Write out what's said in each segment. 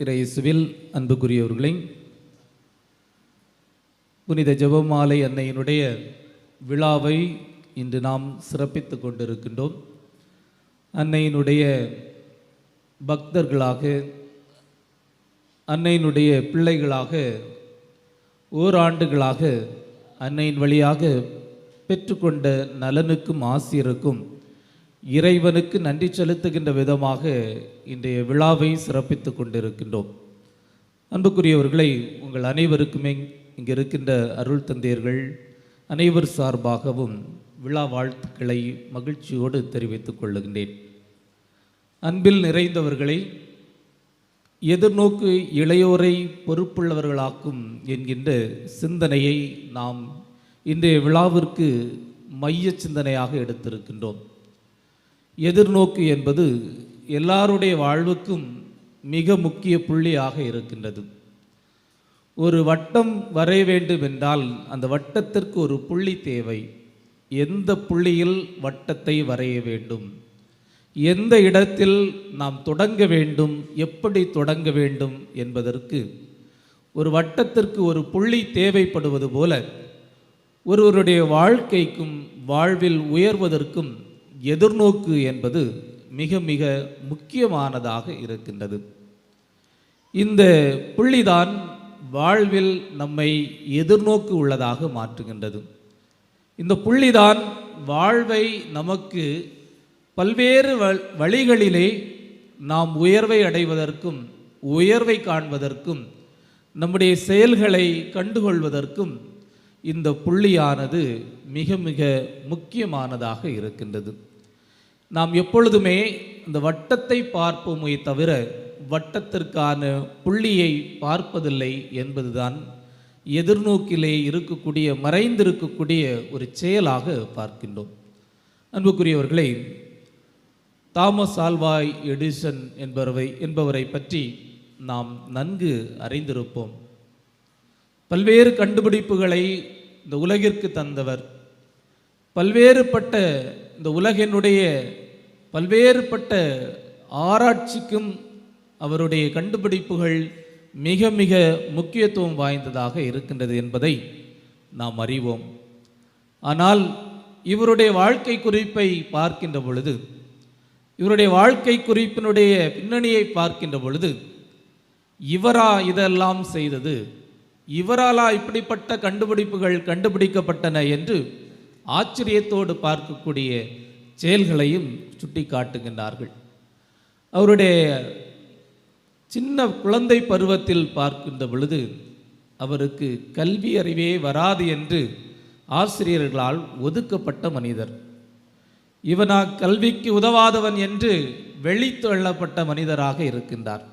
இறைசுவில் அன்புக்குரியவர்களே புனித ஜெபமாலை அன்னையினுடைய விழாவை இன்று நாம் சிறப்பித்து கொண்டிருக்கின்றோம். அன்னையினுடைய பக்தர்களாக அன்னையினுடைய பிள்ளைகளாக ஓராண்டுகளாக அன்னையின் வழியாக பெற்றுக்கொண்ட நலனுக்கும் ஆசிரியருக்கும் இறைவனுக்கு நன்றி செலுத்துகின்ற விதமாக இன்றைய விழாவை சிறப்பித்துக் கொண்டிருக்கின்றோம். அன்புக்குரியவர்களை உங்கள் அனைவருக்குமே இங்கே இருக்கின்ற அருள் தந்தையர்கள் அனைவர் சார்பாகவும் விழா வாழ்த்துக்களை மகிழ்ச்சியோடு தெரிவித்துக் கொள்ளுகின்றேன். அன்பில் நிறைந்தவர்களை எதிர்நோக்கு இளையோரை பொறுப்புள்ளவர்களாக்கும் என்கின்ற சிந்தனையை நாம் இன்றைய விழாவிற்கு மைய சிந்தனையாக எடுத்திருக்கின்றோம். எதிர்நோக்கு என்பது எல்லாருடைய வாழ்வுக்கும் மிக முக்கிய புள்ளியாக இருக்கின்றது. ஒரு வட்டம் வரைய வேண்டும் என்றால் அந்த வட்டத்திற்கு ஒரு புள்ளி தேவை. எந்த புள்ளியில் வட்டத்தை வரைய வேண்டும்? எந்த இடத்தில் நாம் தொடங்க வேண்டும்? எப்படி தொடங்க வேண்டும் என்பதற்கு ஒரு வட்டத்திற்கு ஒரு புள்ளி தேவைப்படுவது போல ஒருவருடைய வாழ்க்கைக்கும் வாழ்வில் உயர்வதற்கும் எதிர்நோக்கு என்பது மிக மிக முக்கியமானதாக இருக்கின்றது. இந்த புள்ளிதான் வாழ்வில் நம்மை எதிர்நோக்கு உள்ளதாக மாற்றுகின்றது. இந்த புள்ளிதான் வாழ்வை நமக்கு பல்வேறு வ- வழிகளிலே நாம் உயர்வை அடைவதற்கும் உயர்வை காண்பதற்கும் நம்முடைய செயல்களை கண்டுகொள்வதற்கும் இந்த புள்ளியானது மிக மிக முக்கியமானதாக இருக்கின்றது. நாம் எப்பொழுதுமே இந்த வட்டத்தை பார்ப்போமே தவிர வட்டத்திற்கான புள்ளியை பார்ப்பதில்லை என்பதுதான் எதிர்நோக்கிலே இருக்கக்கூடிய மறைந்திருக்கக்கூடிய ஒரு செயலாக பார்க்கின்றோம். அன்புக்குரியவர்களே தாமஸ் ஆல்வாய் எடிசன் என்பவரை என்பவரை பற்றி நாம் நன்கு அறிந்திருப்போம். பல்வேறு கண்டுபிடிப்புகளை இந்த உலகிற்கு தந்தவர். பல்வேறுபட்ட இந்த உலகினுடைய பல்வேறுபட்ட ஆராய்ச்சிக்கும் அவருடைய கண்டுபிடிப்புகள் மிக மிக முக்கியத்துவம் வாய்ந்ததாக இருக்கின்றது என்பதை நாம் அறிவோம். ஆனால் இவருடைய வாழ்க்கை குறிப்பை பார்க்கின்ற பொழுது இவருடைய வாழ்க்கை குறிப்பினுடைய பின்னணியை பார்க்கின்ற பொழுது இவரா இதெல்லாம் செய்தது இவராலா இப்படிப்பட்ட கண்டுபிடிப்புகள் கண்டுபிடிக்கப்பட்டன என்று ஆச்சரியத்தோடு பார்க்கக்கூடிய செயல்களையும் சுட்டி காட்டுகின்றார்கள் அவருடைய சின்ன குழந்தை பருவத்தில் பார்க்கின்ற பொழுது அவருக்கு கல்வி அறிவே வராது என்று ஆசிரியர்களால் ஒதுக்கப்பட்ட மனிதர். இவனா கல்விக்கு உதவாதவன் என்று வெளித்தள்ளப்பட்ட மனிதராக இருக்கின்றார்.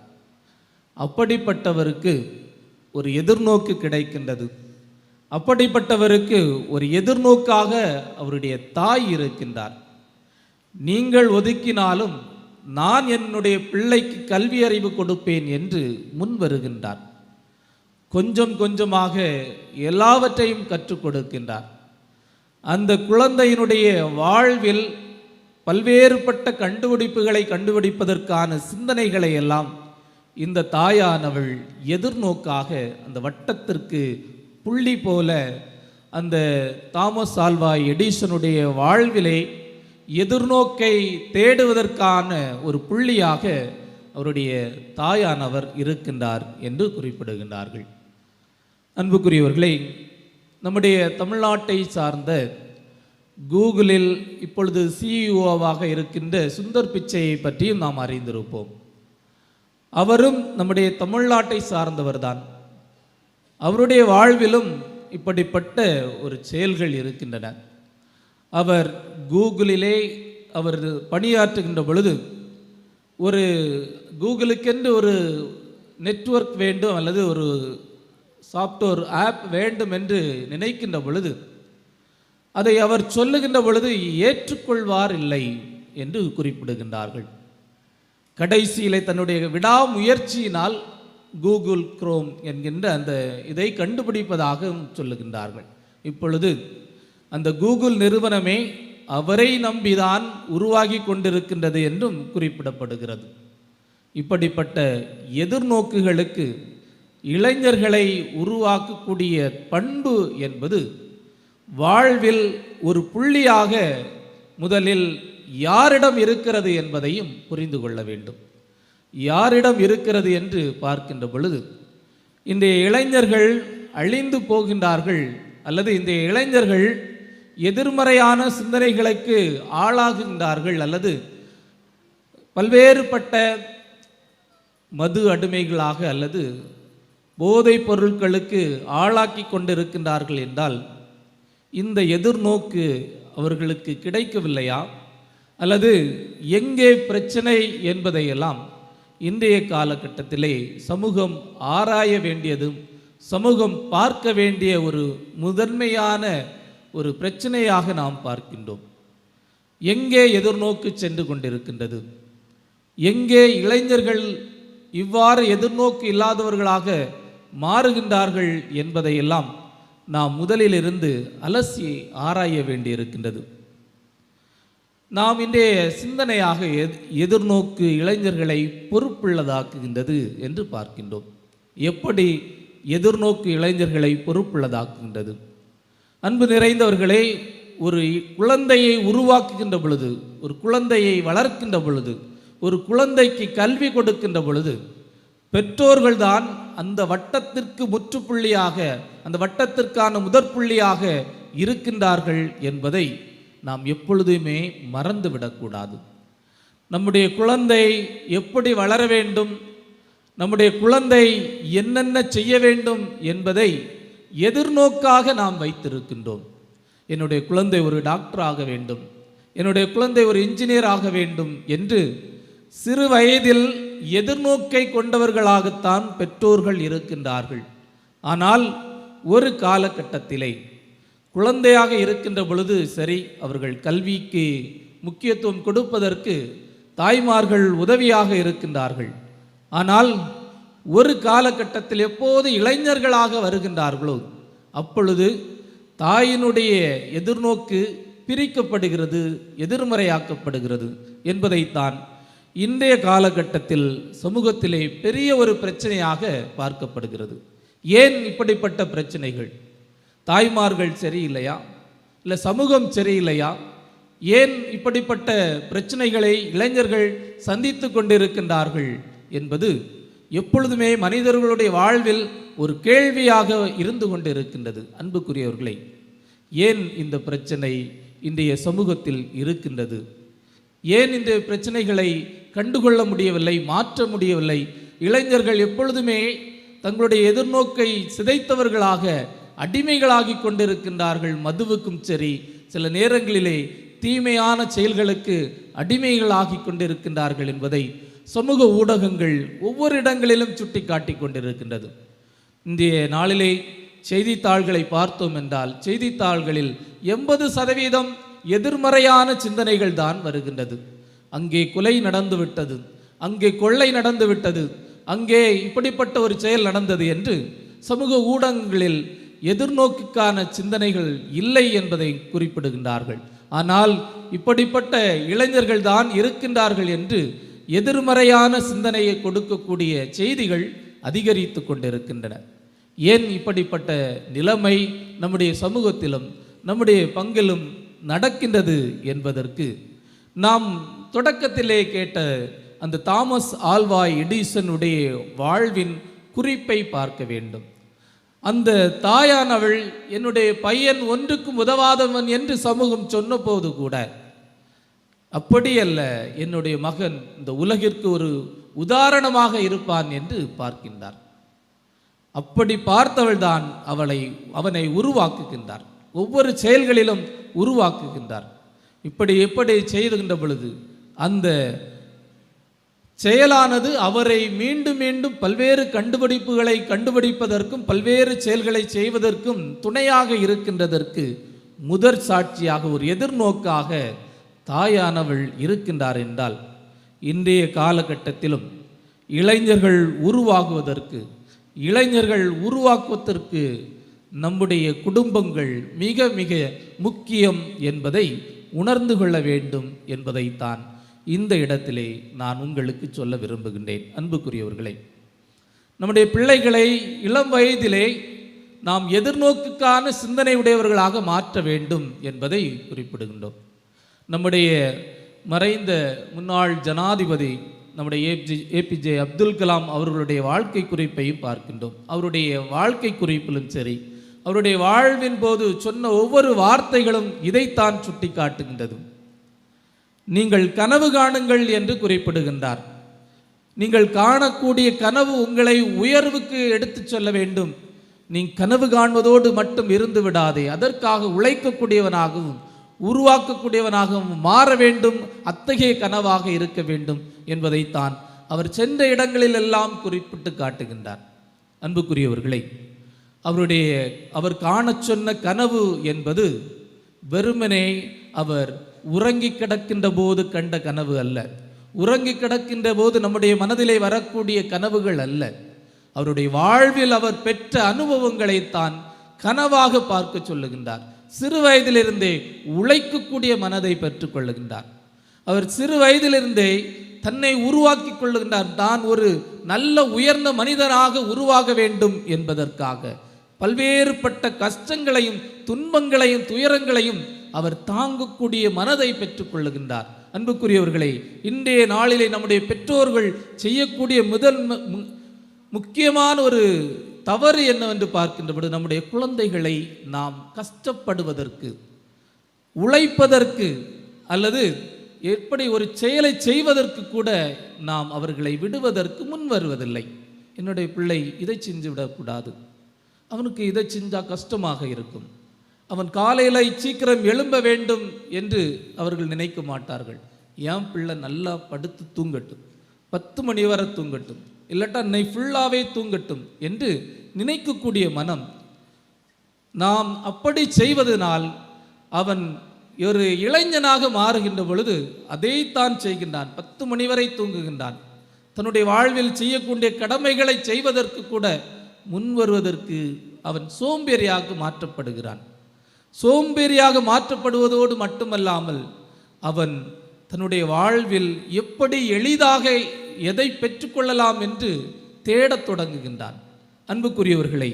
அப்படிப்பட்டவருக்கு ஒரு எதிர்நோக்கு கிடைக்கின்றது. அப்படிப்பட்டவருக்கு ஒரு எதிர்நோக்காக அவருடைய தாய் இருக்கின்றார். நீங்கள் ஒதுக்கினாலும் நான் என்னுடைய பிள்ளைக்கு கல்வி அறிவு கொடுப்பேன் என்று முன் வருகின்றார். கொஞ்சம் கொஞ்சமாக எல்லாவற்றையும் கற்றுக் கொடுக்கின்றார். அந்த குழந்தையினுடைய வாழ்வில் பல்வேறுபட்ட கண்டுபிடிப்புகளை கண்டுபிடிப்பதற்கான சிந்தனைகளை எல்லாம் இந்த தாயானவள் எதிர்நோக்காக அந்த வட்டத்திற்கு புள்ளி போல அந்த தாமஸ் ஆல்வா எடிசனுடைய வாழ்விலே எதிர்நோக்கை தேடுவதற்கான ஒரு புள்ளியாக அவருடைய தாயானவர் இருக்கின்றார் என்று குறிப்பிடுகின்றார்கள். அன்புக்குரியவர்களே நம்முடைய தமிழ்நாட்டை சார்ந்த கூகுளில் இப்பொழுது சிஇஓவாக இருக்கின்ற சுந்தர் பிச்சையை பற்றியும் நாம் அறிந்திருப்போம். அவரும் நம்முடைய தமிழ்நாட்டை சார்ந்தவர்தான். அவருடைய வாழ்விலும் இப்படிப்பட்ட ஒரு செயல்கள் இருக்கின்றன. அவர் கூகுளிலே அவர் பணியாற்றுகின்ற பொழுது ஒரு கூகுளுக்கென்று ஒரு நெட்வொர்க் வேண்டும் அல்லது ஒரு சாஃப்ட்வேர் ஆப் வேண்டும் என்று நினைக்கின்ற பொழுது அதை அவர் சொல்லுகின்ற பொழுது ஏற்றுக்கொள்வார் இல்லை என்று குறிப்பிடுகின்றார்கள். கடைசியிலே தன்னுடைய விடாமுயற்சியினால் கூகுள் குரோம் என்கின்ற அந்த இதை கண்டுபிடிப்பதாகவும் சொல்லுகின்றார்கள். இப்பொழுது அந்த கூகுள் நிறுவனமே அவரை நம்பிதான் உருவாகி கொண்டிருக்கின்றது என்றும் குறிப்பிடப்படுகிறது. இப்படிப்பட்ட எதிர்நோக்குகளுக்கு இளைஞர்களை உருவாக்கக்கூடிய பண்பு என்பது வாழ்வில் ஒரு புள்ளியாக முதலில் யாரிடம் இருக்கிறது என்பதையும் புரிந்து கொள்ள வேண்டும். யாரிடம் இருக்கிறது என்று பார்க்கின்ற பொழுது இன்றைய இளைஞர்கள் அழிந்து போகின்றார்கள் அல்லது இந்த இளைஞர்கள் எதிர்மறையான சிந்தனைகளுக்கு ஆளாகின்றார்கள் அல்லது பல்வேறுபட்ட மது அடிமைகளாக அல்லது போதைப் பொருட்களுக்கு ஆளாக்கி கொண்டிருக்கின்றார்கள் என்றால் இந்த எதிர்நோக்கு அவர்களுக்கு கிடைக்கவில்லையா? அல்லது எங்கே பிரச்சனை என்பதையெல்லாம் இன்றைய காலகட்டத்திலே சமூகம் ஆராய வேண்டியதும் சமூகம் பார்க்க வேண்டிய ஒரு முதன்மையான ஒரு பிரச்சனையாக நாம் பார்க்கின்றோம். எங்கே எதிர்நோக்கு சென்று கொண்டிருக்கின்றது? எங்கே இளைஞர்கள் இவ்வாறு எதிர்நோக்கு இல்லாதவர்களாக மாறுகின்றார்கள் என்பதையெல்லாம் நாம் முதலிலிருந்து அலசி ஆராய வேண்டியிருக்கின்றது. நாம் இன்றைய சிந்தனையாக எதிர்நோக்கு இளைஞர்களை பொறுப்புள்ளதாக்குகின்றது என்று பார்க்கின்றோம். எப்படி எதிர்நோக்கு இளைஞர்களை பொறுப்புள்ளதாக்குகின்றது? அன்பு நிறைந்தவர்களே ஒரு குழந்தையை உருவாக்குகின்ற பொழுது ஒரு குழந்தையை வளர்க்கின்ற பொழுது ஒரு குழந்தைக்கு கல்வி கொடுக்கின்ற பொழுது பெற்றோர்கள்தான் அந்த வட்டத்திற்கு முற்றுப்புள்ளியாக அந்த வட்டத்திற்கான முதற்புள்ளியாக இருக்கின்றார்கள் என்பதை நாம் எப்பொழுதுமே மறந்துவிடக்கூடாது. நம்முடைய குழந்தை எப்படி வளர வேண்டும்? நம்முடைய குழந்தை என்னென்ன செய்ய வேண்டும் என்பதை எதிர்நோக்காக நாம் வைத்திருக்கின்றோம். என்னுடைய குழந்தை ஒரு டாக்டர் ஆக வேண்டும். என்னுடைய குழந்தை ஒரு இன்ஜினியர் ஆக வேண்டும் என்று சிறு வயதில் எதிர்நோக்கை கொண்டவர்களாகத்தான் பெற்றோர்கள் இருக்கின்றார்கள். ஆனால் ஒரு காலகட்டத்திலே குழந்தையாக இருக்கின்ற பொழுது சரி அவர்கள் கல்விக்கு முக்கியத்துவம் கொடுப்பதற்கு தாய்மார்கள் உதவியாக இருக்கின்றார்கள். ஆனால் ஒரு காலகட்டத்தில் எப்போது இளைஞர்களாக வருகின்றார்களோ அப்பொழுது தாயினுடைய எதிர்நோக்கு பிரிக்கப்படுகிறது எதிர்மறையாக்கப்படுகிறது என்பதைத்தான் இன்றைய காலகட்டத்தில் சமூகத்திலே பெரிய ஒரு பிரச்சனையாக பார்க்கப்படுகிறது. ஏன் இப்படிப்பட்ட பிரச்சனைகள்? தாய்மார்கள் சரியில்லையா? இல்லை சமூகம் சரியில்லையா? ஏன் இப்படிப்பட்ட பிரச்சனைகளை இளைஞர்கள் சந்தித்து கொண்டிருக்கின்றார்கள் என்பது எப்பொழுதுமே மனிதர்களுடைய வாழ்வில் ஒரு கேள்வியாக இருந்து கொண்டு இருக்கின்றது அன்புக்குரியவர்களை. ஏன் இந்த பிரச்சனை இன்றைய சமூகத்தில் இருக்கின்றது? ஏன் இந்த பிரச்சனைகளை கண்டுகொள்ள முடியவில்லை மாற்ற முடியவில்லை? இளைஞர்கள் எப்பொழுதுமே தங்களுடைய எதிர்நோக்கை சிதைத்தவர்களாக அடிமைகளாகி கொண்டிருக்கின்றார்கள். மதுவுக்கும் சரி சில நேரங்களிலே தீமையான செயல்களுக்கு அடிமைகளாகி கொண்டிருக்கின்றார்கள் என்பதை சமூக ஊடகங்கள் ஒவ்வொரு இடங்களிலும் சுட்டி காட்டி கொண்டிருக்கின்றது இந்திய நாளிலே செய்தித்தாள்களை பார்த்தோம் என்றால் செய்தித்தாள்களில் எண்பது சதவீதம் எதிர்மறையான சிந்தனைகள் தான் வருகின்றது. அங்கே கொலை நடந்துவிட்டது அங்கே கொள்ளை நடந்துவிட்டது அங்கே இப்படிப்பட்ட ஒரு செயல் நடந்தது என்று சமூக ஊடகங்களில் எதிர்நோக்குக்கான சிந்தனைகள் இல்லை என்பதை குறிப்பிடுகின்றார்கள். ஆனால் இப்படிப்பட்ட இளைஞர்கள் தான் இருக்கின்றார்கள் என்று எதிர்மறையான சிந்தனையை கொடுக்கக்கூடிய செய்திகள் அதிகரித்து கொண்டிருக்கின்றன. ஏன் இப்படிப்பட்ட நிலைமை நம்முடைய சமூகத்திலும் நம்முடைய பங்கிலும் நடக்கின்றது என்பதற்கு நாம் தொடக்கத்திலே கேட்ட அந்த தாமஸ் ஆல்வாய் எடிசனுடைய வாழ்வின் குறிப்பை பார்க்க வேண்டும். அந்த தாயானவள் என்னுடைய பையன் ஒன்றுக்கும் உதவாதவன் என்று சமூகம் சொன்னபோது கூட அப்படியல்ல என்னுடைய மகன் இந்த உலகிற்கு ஒரு உதாரணமாக இருப்பான் என்று பார்க்கின்றார். அப்படி பார்த்தவள்தான் அவளை அவனை உருவாக்குகின்றார். ஒவ்வொரு செயல்களிலும் உருவாக்குகின்றார். இப்படி எப்படி செய்துகின்ற பொழுது அந்த செயலானது அவரை மீண்டும் மீண்டும் பல்வேறு கண்டுபிடிப்புகளை கண்டுபிடிப்பதற்கும் பல்வேறு செயல்களை செய்வதற்கும் துணையாக இருக்கின்றதற்கு முதற் சாட்சியாக ஒரு எதிர்நோக்காக தாயானவள் இருக்கின்றார் என்றால் இன்றைய காலகட்டத்திலும் இளைஞர்கள் உருவாகுவதற்கு இளைஞர்கள் உருவாக்குவதற்கு நம்முடைய குடும்பங்கள் மிக மிக முக்கியம் என்பதை உணர்ந்து கொள்ள வேண்டும் என்பதைத்தான் இந்த இடத்திலே நான் உங்களுக்கு சொல்ல விரும்புகின்றேன். அன்புக்குரியவர்களே நம்முடைய பிள்ளைகளை இளம் வயதிலே நாம் எதிர்நோக்குக்கான சிந்தனை உடையவர்களாக மாற்ற வேண்டும் என்பதை குறிப்பிடுகின்றோம். நம்முடைய மறைந்த முன்னாள் ஜனாதிபதி நம்முடைய ஏபி ஏபிஜே அப்துல் கலாம் அவர்களுடைய வாழ்க்கை குறிப்பையும் பார்க்கின்றோம். அவருடைய வாழ்க்கை குறிப்பிலும் சரி அவருடைய வாழ்வின் போது சொன்ன ஒவ்வொரு வார்த்தைகளும் இதைத்தான் சுட்டி காட்டுகின்றது நீங்கள் கனவு காணுங்கள் என்று குறிப்பிடுகின்றார். நீங்கள் காணக்கூடிய கனவு உங்களை உயர்வுக்கு எடுத்துச் செல்ல வேண்டும். நீ கனவு காண்பதோடு மட்டும் இருந்து விடாதே. அதற்காக உழைக்கக்கூடியவனாகவும் உருவாக்கக்கூடியவனாகவும் மாற வேண்டும் அத்தகைய கனவாக இருக்க வேண்டும் என்பதைத்தான் அவர் சென்ற இடங்களில் எல்லாம் குறிப்பிட்டு காட்டுகின்றார். அன்புக்குரியவர்களை அவருடைய அவர் காண சொன்ன கனவு என்பது வெறுமனே அவர் உறங்கி கிடக்கின்ற போது கண்ட கனவு அல்ல. உறங்கி கிடக்கின்ற போது நம்முடைய மனதிலே வரக்கூடிய கனவுகள் அல்ல. அவருடைய வாழ்வில் அவர் பெற்ற அனுபவங்களைத்தான் கனவாக பார்க்க சொல்லுகின்றார். சிறு வயதிலிருந்தே உழைக்கக்கூடிய மனதை பெற்றுக்கொள்ளுகின்றார். அவர் சிறு வயதிலிருந்தே தன்னை உருவாக்கி கொள்ளுகின்றார் தான் ஒரு நல்ல உயர்ந்த மனிதனாக உருவாக வேண்டும் என்பதற்காக பல்வேறுபட்ட கஷ்டங்களையும் துன்பங்களையும் துயரங்களையும் அவர் தாங்கக்கூடிய மனதை பெற்றுக்கொள்ளுகின்றார். அன்புக்குரியவர்களை அன்புக்குரியவர்களே இன்றைய நாளிலே நம்முடைய பெற்றோர்கள் செய்யக்கூடிய முதல் மு- முக்கியமான ஒரு தவறு என்னவென்று பார்க்கின்ற பொழுது நம்முடைய குழந்தைகளை நாம் கஷ்டப்படுவதற்கு உழைப்பதற்கு அல்லது எப்படி ஒரு செயலை செய்வதற்கு கூட நாம் அவர்களை விடுவதற்கு முன் வருவதில்லை. என்னுடைய பிள்ளை இதை செஞ்சு விடக்கூடாது. அவனுக்கு இதை செஞ்சால் கஷ்டமாக இருக்கும். அவன் காலையில் சீக்கிரம் எழும்ப வேண்டும் என்று அவர்கள் நினைக்க மாட்டார்கள். என் பிள்ளை நல்லா படுத்து தூங்கட்டும். பத்து மணி வரை தூங்கட்டும். இல்லாட்டா என்னை ஃபுல்லாகவே தூங்கட்டும் என்று நினைக்கக்கூடிய மனம். நாம் அப்படி செய்வதனால் அவன் ஒரு இளைஞனாக மாறுகின்ற பொழுது அதைத்தான் செய்கின்றான். பத்து மணி வரை தூங்குகின்றான். தன்னுடைய வாழ்வில் செய்யக்கூடிய கடமைகளை செய்வதற்கு கூட முன் வருவதற்கு அவன் சோம்பேறியாக மாற்றப்படுகிறான். சோம்பேறியாக மாற்றப்படுவதோடு மட்டுமல்லாமல் அவன் தன்னுடைய வாழ்வில் எப்படி எளிதாக எதை பெற்றுக்கொள்ளலாம் என்று தேடத் தொடங்குகின்றான். அன்புக்குரியவர்களை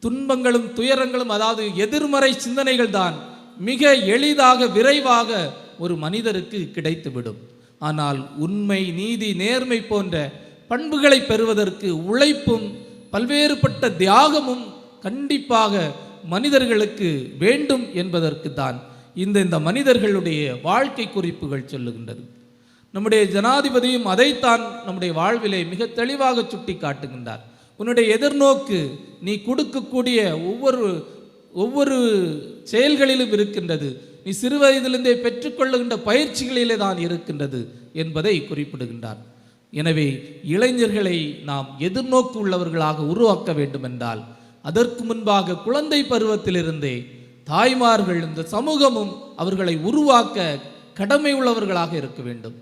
துன்பங்களும் துயரங்களும் அதாவது எதிர்மறை சிந்தனைகள் தான் மிக எளிதாக விரைவாக ஒரு மனிதருக்கு கிடைத்துவிடும். ஆனால் உண்மை நீதி நேர்மை போன்ற பண்புகளை பெறுவதற்கு உழைப்பும் பல்வேறுபட்ட தியாகமும் கண்டிப்பாக மனிதர்களுக்கு வேண்டும் என்பதற்கு தான் இந்த இந்த மனிதர்களுடைய வாழ்க்கை குறிப்புகள் சொல்லுகின்றது. நம்முடைய ஜனாதிபதியும் அதைத்தான் நம்முடைய வாழ்விலே மிக தெளிவாக சுட்டி காட்டுகின்றார் உன்னுடைய எதிர்நோக்கு நீ கொடுக்கக்கூடிய ஒவ்வொரு ஒவ்வொரு செயல்களிலும் இருக்கின்றது. நீ சிறு வயதிலிருந்தே பெற்றுக்கொள்ளுகின்ற பயிற்சிகளிலே தான் இருக்கின்றது என்பதை குறிப்பிடுகின்றார். எனவே இளைஞர்களை நாம் எதிர்நோக்கு உள்ளவர்களாக உருவாக்க வேண்டுமென்றால் அதற்கு முன்பாக குழந்தை பருவத்திலிருந்தே தாய்மார்கள் இந்த சமூகமும் அவர்களை உருவாக்க கடமை உள்ளவர்களாக இருக்க வேண்டும்.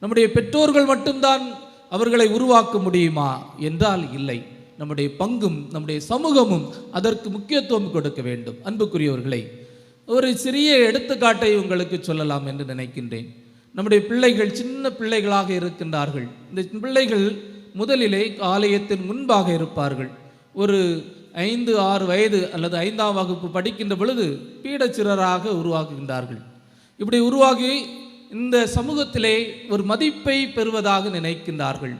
நம்முடைய பெற்றோர்கள் மட்டும்தான் அவர்களை உருவாக்க முடியுமா? என்றால் இல்லை. நம்முடைய பங்கும் நம்முடைய சமூகமும் அதற்கு முக்கியத்துவம் கொடுக்க வேண்டும். அன்புக்குரியவர்களை ஒரு சிறிய எடுத்துக்காட்டை உங்களுக்கு சொல்லலாம் என்று நினைக்கின்றேன். நம்முடைய பிள்ளைகள் சின்ன பிள்ளைகளாக இருக்கின்றார்கள். இந்த பிள்ளைகள் முதலிலே ஆலயத்தின் முன்பாக இருப்பார்கள். ஒரு ஐந்து ஆறு வயது அல்லது ஐந்தாம் வகுப்பு படிக்கின்ற பொழுது பீடச்சிறராக உருவாக்குகின்றார்கள். இப்படி உருவாகி இந்த சமூகத்திலே ஒரு மதிப்பை பெறுவதாக நினைக்கின்றார்கள்.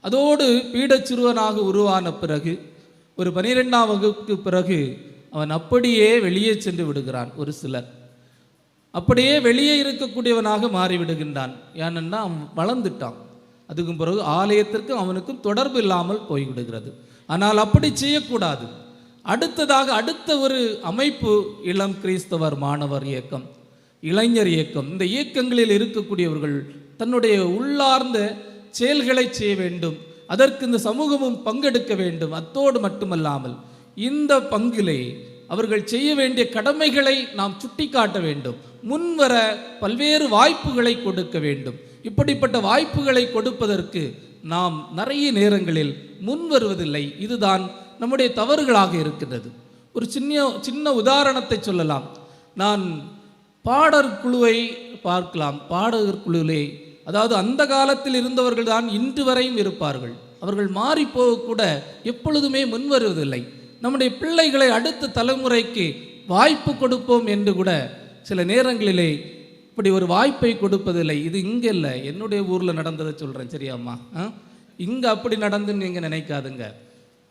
அதோடு பீடச்சிறுவனாக உருவான பிறகு ஒரு பனிரெண்டாம் வகுப்புக்கு பிறகு அவன் அப்படியே வெளியே சென்று விடுகிறான் ஒரு சிலர். அப்படியே வெளியே இருக்கக்கூடியவனாக மாறிவிடுகின்றான். ஏனென்னா அவன் வளர்ந்துட்டான். அதுக்கும் பிறகு ஆலயத்திற்கும் அவனுக்கும் தொடர்பு இல்லாமல் போய்விடுகிறது. ஆனால் அப்படி செய்யக்கூடாது. அடுத்ததாக அடுத்த ஒரு அமைப்பு இளம் கிறிஸ்தவர் மாணவர் இயக்கம். இளைஞர் இயக்கம். இந்த இயக்கங்களில் இருக்கக்கூடியவர்கள் தன்னுடைய உள்ளார்ந்த செயல்களை செய்ய வேண்டும். அதற்கு இந்த சமூகமும் பங்கெடுக்க வேண்டும். அத்தோடு மட்டுமல்லாமல் இந்த பங்கிலே அவர்கள் செய்ய வேண்டிய கடமைகளை நாம் சுட்டிக்காட்ட வேண்டும். முன்வர பல்வேறு வாய்ப்புகளை கொடுக்க வேண்டும். இப்படிப்பட்ட வாய்ப்புகளை கொடுப்பதற்கு நாம் நிறைய நேரங்களில் முன் வருவதில்லை இதுதான் நம்முடைய தவறுகளாக இருக்கின்றது. ஒரு சின்ன சின்ன உதாரணத்தை சொல்லலாம். நான் பாடற் குழுவை பார்க்கலாம். பாடகர் குழுவிலே அதாவது அந்த காலத்தில் இருந்தவர்கள் தான் இன்று வரையும் இருப்பார்கள். அவர்கள் மாறிப்போக கூட எப்பொழுதுமே முன்வருவதில்லை நம்முடைய பிள்ளைகளை அடுத்த தலைமுறைக்கு வாய்ப்பு கொடுப்போம் என்று கூட சில நேரங்களிலே இப்படி ஒரு வாய்ப்பை கொடுப்பதில்லை. இது இங்கே இல்லை. என்னுடைய ஊரில் நடந்ததை சொல்கிறேன் சரியாம்மா ஆ? இங்கே அப்படி நடந்துன்னு நீங்கள் நினைக்காதுங்க.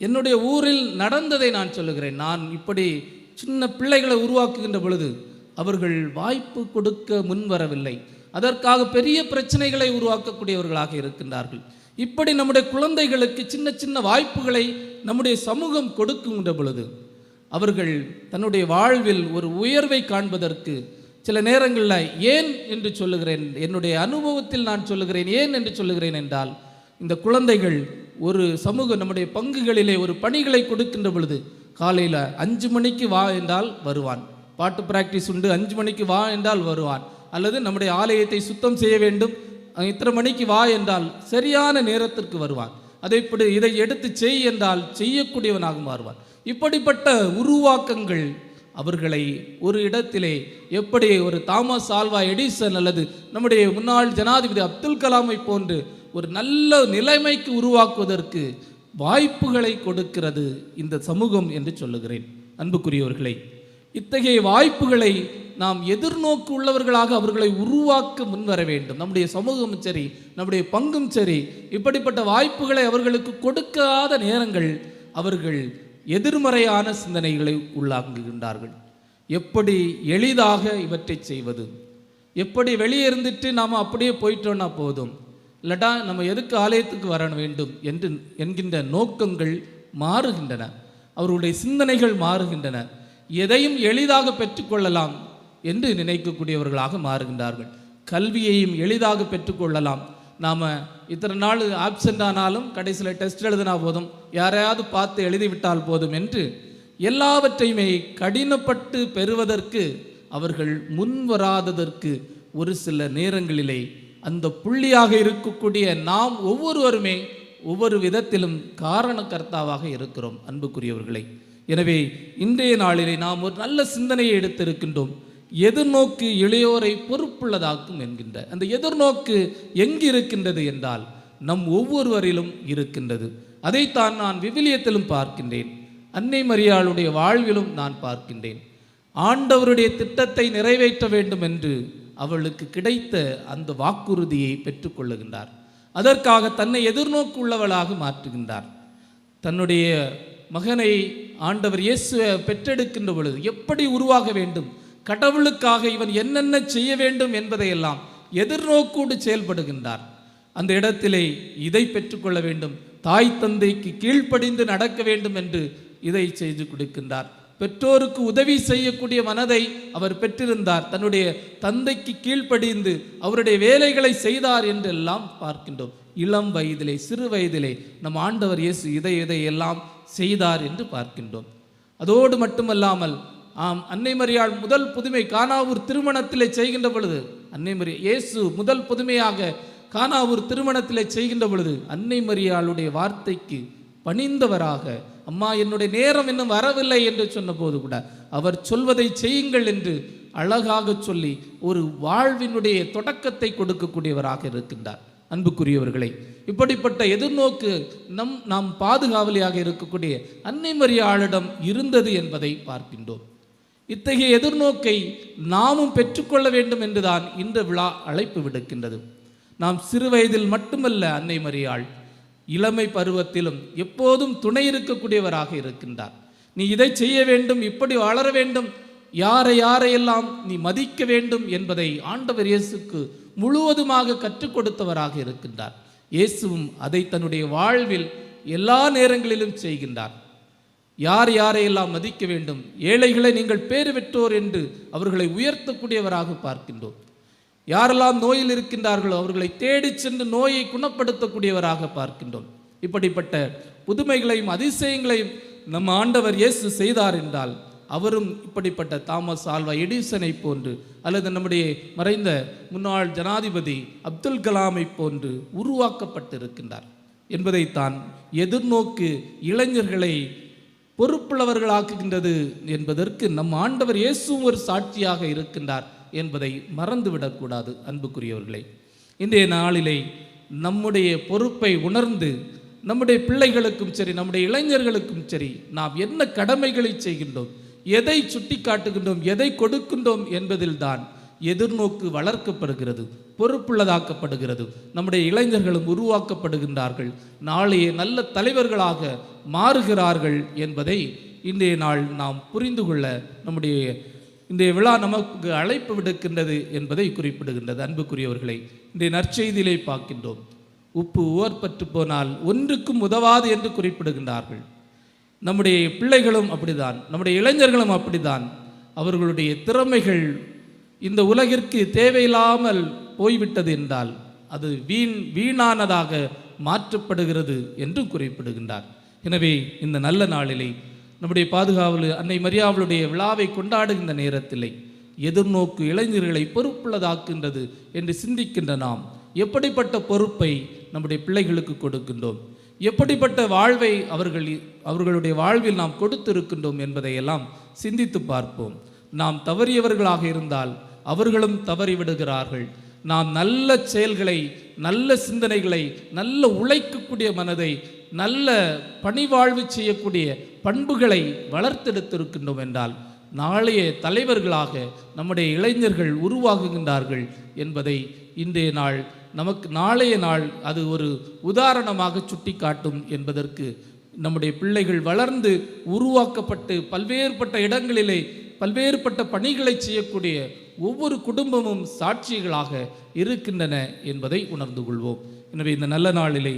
என்னுடைய ஊரில் நடந்ததை நான் சொல்லுகிறேன். நான் இப்படி சின்ன பிள்ளைகளை உருவாக்குகின்ற பொழுது அவர்கள் வாய்ப்பு கொடுக்க முன்வரவில்லை. அதற்காக பெரிய பிரச்சனைகளை உருவாக்கக்கூடியவர்களாக இருக்கின்றார்கள். இப்படி நம்முடைய குழந்தைகளுக்கு சின்ன சின்ன வாய்ப்புகளை நம்முடைய சமூகம் கொடுக்குகின்ற பொழுது அவர்கள் தன்னுடைய வாழ்வில் ஒரு உயர்வை காண்பதற்கு சில நேரங்களில் ஏன் என்று சொல்லுகிறேன் என்னுடைய அனுபவத்தில் நான் சொல்லுகிறேன் ஏன் என்று சொல்லுகிறேன் என்றால் இந்த குழந்தைகள் ஒரு சமூக நம்முடைய பங்குகளிலே ஒரு பணிகளை கொடுக்கின்ற பொழுது காலையில் அஞ்சு மணிக்கு வா என்றால் வருவான். பாட்டு பிராக்டிஸ் உண்டு. அஞ்சு மணிக்கு வா என்றால் வருவான். அல்லது நம்முடைய ஆலயத்தை சுத்தம் செய்ய வேண்டும். இத்தனை மணிக்கு வா என்றால் சரியான நேரத்திற்கு வருவான். அதை இப்படி இதை எடுத்து செய் என்றால் செய்யக்கூடியவனாக மாறுவான். இப்படிப்பட்ட உருவாக்கங்கள் அவர்களை ஒரு இடத்திலே எப்படி ஒரு தாமஸ் ஆல்வா எடிசன் அல்லது நம்முடைய முன்னாள் ஜனாதிபதி அப்துல் கலாமை போன்று ஒரு நல்ல நிலைமைக்கு உருவாக்குவதற்கு வாய்ப்புகளை கொடுக்கிறது இந்த சமூகம் என்று சொல்லுகிறேன். அன்புக்குரியவர்களை இத்தகைய வாய்ப்புகளை நாம் எதிர்நோக்கு உள்ளவர்களாக அவர்களை உருவாக்க முன்வர வேண்டும். நம்முடைய சமூகமும் சரி நம்முடைய பங்கும் சரி இப்படிப்பட்ட வாய்ப்புகளை அவர்களுக்கு கொடுக்காத நேரங்கள் அவர்கள் எதிர்மறையான சிந்தனைகளை உள்ளாங்குகின்றார்கள் எப்படி எளிதாக இவற்றை செய்வது? எப்படி வெளியே இருந்துட்டு நாம் அப்படியே போயிட்டோன்னா போதும். இல்லட்டா நம்ம எதுக்கு ஆலயத்துக்கு வர வேண்டும் என்று என்கின்ற நோக்கங்கள் மாறுகின்றன. அவர்களுடைய சிந்தனைகள் மாறுகின்றன. எதையும் எளிதாக பெற்றுக்கொள்ளலாம் என்று நினைக்கக்கூடியவர்களாக மாறுகின்றார்கள். கல்வியையும் எளிதாக பெற்றுக்கொள்ளலாம். நாம் இத்தனை நாள் ஆப்சண்ட் ஆனாலும் கடைசியில் டெஸ்ட் எழுதினா போதும். யாரையாவது பார்த்து எழுதிவிட்டால் போதும் என்று எல்லாவற்றையுமே கடினப்பட்டு பெறுவதற்கு அவர்கள் முன்வராததற்கு ஒரு சில நேரங்களிலே அந்த புள்ளியாக இருக்கக்கூடிய நாம் ஒவ்வொருவருமே ஒவ்வொரு விதத்திலும் காரணக்கர்த்தாவாக இருக்கிறோம். அன்புக்குரியவர்களை. எனவே இன்றைய நாளிலே நாம் ஒரு நல்ல சிந்தனையை எடுத்திருக்கின்றோம். எதிர்நோக்கு இளையோரை பொறுப்புள்ளதாக்கும் என்கின்ற அந்த எதிர்நோக்கு எங்கு இருக்கின்றது என்றால் நம் ஒவ்வொருவரிலும் இருக்கின்றது. அதைத்தான் நான் விவிலியத்திலும் பார்க்கின்றேன். அன்னை மரியாளுடைய வாழ்விலும் நான் பார்க்கின்றேன். ஆண்டவருடைய திட்டத்தை நிறைவேற்ற வேண்டும் என்று அவளுக்கு கிடைத்த அந்த வாக்குறுதியை பெற்றுக்கொள்ளுகின்றார். அதற்காக தன்னை எதிர்நோக்கு உள்ளவளாக மாற்றுகின்றார். தன்னுடைய மகனை ஆண்டவர் இயேசுவை பெற்றெடுக்கின்ற பொழுது எப்படி உருவாக வேண்டும்? கடவுளுக்காக இவன் என்னென்ன செய்ய வேண்டும் என்பதையெல்லாம் எதிர்நோக்கோடு செயல்படுகின்றார். அந்த இடத்திலே இதை பெற்றுக்கொள்ள வேண்டும். தாய் தந்தைக்கு கீழ்ப்படிந்து நடக்க வேண்டும் என்று இதை செய்து கொடுக்கின்றார். பெற்றோருக்கு உதவி செய்யக்கூடிய மனதை அவர் பெற்றிருந்தார். தன்னுடைய தந்தைக்கு கீழ்ப்படிந்து அவருடைய வேலைகளை செய்தார் என்றெல்லாம் பார்க்கின்றோம். இளம் வயதிலே சிறு வயதிலே நம் ஆண்டவர் இயேசு இதை இதை எல்லாம் செய்தார் என்று பார்க்கின்றோம். அதோடு மட்டுமல்லாமல் ஆம் அன்னை மரியாள் முதல் புதுமை கானாவூர் திருமணத்திலே செய்கின்ற பொழுது அன்னை மரி இயேசு முதல் புதுமையாக கானாவூர் திருமணத்திலே செய்கின்ற பொழுது அன்னை மரியாளுடைய வார்த்தைக்கு பணிந்தவராக அம்மா என்னுடைய நேரம் இன்னும் வரவில்லை என்று சொன்னபோது கூட அவர் சொல்வதை செய்யுங்கள் என்று அழகாக சொல்லி ஒரு வாழ்வினுடைய தொடக்கத்தை கொடுக்கக்கூடியவராக இருக்கின்றார். அன்புக்குரியவர்களை இப்படிப்பட்ட எதிர்நோக்கு நம் நாம் பாதுகாவலியாக இருக்கக்கூடிய அன்னை மரியாளிடம் இருந்தது என்பதை பார்க்கின்றோம். இத்தகைய எதிர்நோக்கை நாமும் பெற்றுக்கொள்ள வேண்டும் என்றுதான் இந்த விழா அழைப்பு விடுக்கின்றது. நாம் சிறு வயதில் மட்டுமல்ல அன்னை மரியாள் இளமை பருவத்திலும் எப்போதும் துணை இருக்கக்கூடியவராக இருக்கின்றார். நீ இதை செய்ய வேண்டும் இப்படி வளர வேண்டும் யாரை யாரையெல்லாம் நீ மதிக்க வேண்டும் என்பதை ஆண்டவர் இயேசுக்கு முழுவதுமாக கற்றுக் கொடுத்தவராக இருக்கின்றார். இயேசுவும் அதை தன்னுடைய வாழ்வில் எல்லா நேரங்களிலும் செய்கின்றார். யார் யாரையெல்லாம் மதிக்க வேண்டும் ஏழைகளை நீங்கள் பேறு பெற்றோர் என்று அவர்களை உயர்த்தக்கூடியவராக பார்க்கின்றோம். யாரெல்லாம் நோயில் இருக்கின்றார்களோ அவர்களை தேடிச் சென்று நோயை குணப்படுத்தக்கூடியவராக பார்க்கின்றோம். இப்படிப்பட்ட புதுமைகளையும் அதிசயங்களையும் நம் ஆண்டவர் இயேசு செய்தார் என்றால் அவரும் இப்படிப்பட்ட தாமஸ் ஆல்வா எடிசனை போன்று அல்லது நம்முடைய மறைந்த முன்னாள் ஜனாதிபதி அப்துல் கலாமை போன்று உருவாக்கப்பட்டிருக்கின்றார் என்பதைத்தான் எதிர்நோக்கு இளைஞர்களை பொறுப்புள்ளவர்களாக்குகின்றது என்பதற்கு நம் ஆண்டவர் இயேசுவும் ஒரு சாட்சியாக இருக்கின்றார் என்பதை மறந்துவிடக்கூடாது அன்புக்குரியவர்களை. இன்றைய நாளிலே நம்முடைய பொறுப்பை உணர்ந்து நம்முடைய பிள்ளைகளுக்கும் சரி நம்முடைய இளைஞர்களுக்கும் சரி நாம் என்ன கடமைகளை செய்கின்றோம் எதை சுட்டி காட்டுகின்றோம் எதை கொடுக்கின்றோம் என்பதில்தான் எதிர்நோக்கு வளர்க்கப்படுகிறது பொறுப்புள்ளதாக்கப்படுகிறது. நம்முடைய இளைஞர்களும் உருவாக்கப்படுகின்றார்கள். நாளைய நல்ல தலைவர்களாக மாறுகிறார்கள் என்பதை இன்றைய நாள் நாம் புரிந்து கொள்ள நம்முடைய இன்றைய விழா நமக்கு அழைப்பு விடுக்கின்றது என்பதை குறிப்பிடுகின்றது. அன்புக்குரியவர்களை இன்றைய நற்செய்தியிலே பார்க்கின்றோம். உப்பு உவர்பற்று போனால் ஒன்றுக்கும் உதவாது என்று குறிப்பிடுகின்றார்கள். நம்முடைய பிள்ளைகளும் அப்படிதான் நம்முடைய இளைஞர்களும் அப்படிதான். அவர்களுடைய திறமைகள் இந்த உலகிற்கு தேவையில்லாமல் போய்விட்டது என்றால் அது வீண் வீணானதாக மாற்றப்படுகிறது என்றும் குறிப்பிடுகின்றார். எனவே இந்த நல்ல நாளிலே நம்முடைய பாதுகாவல் அன்னை மரியாவளுடைய விழாவை கொண்டாடுகின்ற நேரத்திலே எதிர்நோக்கு இளைஞர்களை பொறுப்புள்ளதாக்குகின்றது என்று சிந்திக்கின்ற நாம் எப்படிப்பட்ட பொறுப்பை நம்முடைய பிள்ளைகளுக்கு கொடுக்கின்றோம்? எப்படிப்பட்ட வாழ்வை அவர்கள் அவர்களுடைய வாழ்வில் நாம் கொடுத்திருக்கின்றோம் என்பதையெல்லாம் சிந்தித்து பார்ப்போம். நாம் தவறியவர்களாக இருந்தால் அவர்களும் தவறிவிடுகிறார்கள். நாம் நல்ல செயல்களை நல்ல சிந்தனைகளை நல்ல உழைக்கக்கூடிய மனதை நல்ல பணிவாழ்வு செய்யக்கூடிய பண்புகளை வளர்த்தெடுத்திருக்கின்றோம் என்றால் நாளைய தலைவர்களாக நம்முடைய இளைஞர்கள் உருவாகுகின்றார்கள் என்பதை இன்றைய நாள் நமக்கு நாளைய நாள் அது ஒரு உதாரணமாக சுட்டிக்காட்டும் என்பதற்கு நம்முடைய பிள்ளைகள் வளர்ந்து உருவாக்கப்பட்டு பல்வேறுபட்ட இடங்களிலே பல்வேறுபட்ட பணிகளை செய்யக்கூடிய ஒவ்வொரு குடும்பமும் சாட்சிகளாக இருக்கின்றன என்பதை உணர்ந்து கொள்வோம். எனவே இந்த நல்ல நாளிலே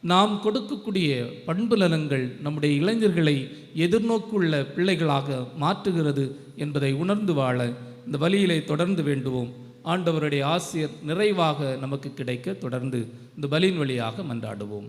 நாம் கொடுக்கக்கூடிய பண்புலனங்கள் நம்முடைய இளைஞர்களை எதிர்நோக்குள்ள பிள்ளைகளாக மாற்றுகிறது என்பதை உணர்ந்து வாழ இந்த வழியிலே தொடர்ந்து வேண்டுவோம். ஆண்டவருடைய ஆசிரியர் நிறைவாக நமக்கு கிடைக்க தொடர்ந்து இந்த பலியின் வழியாக மன்றாடுவோம்.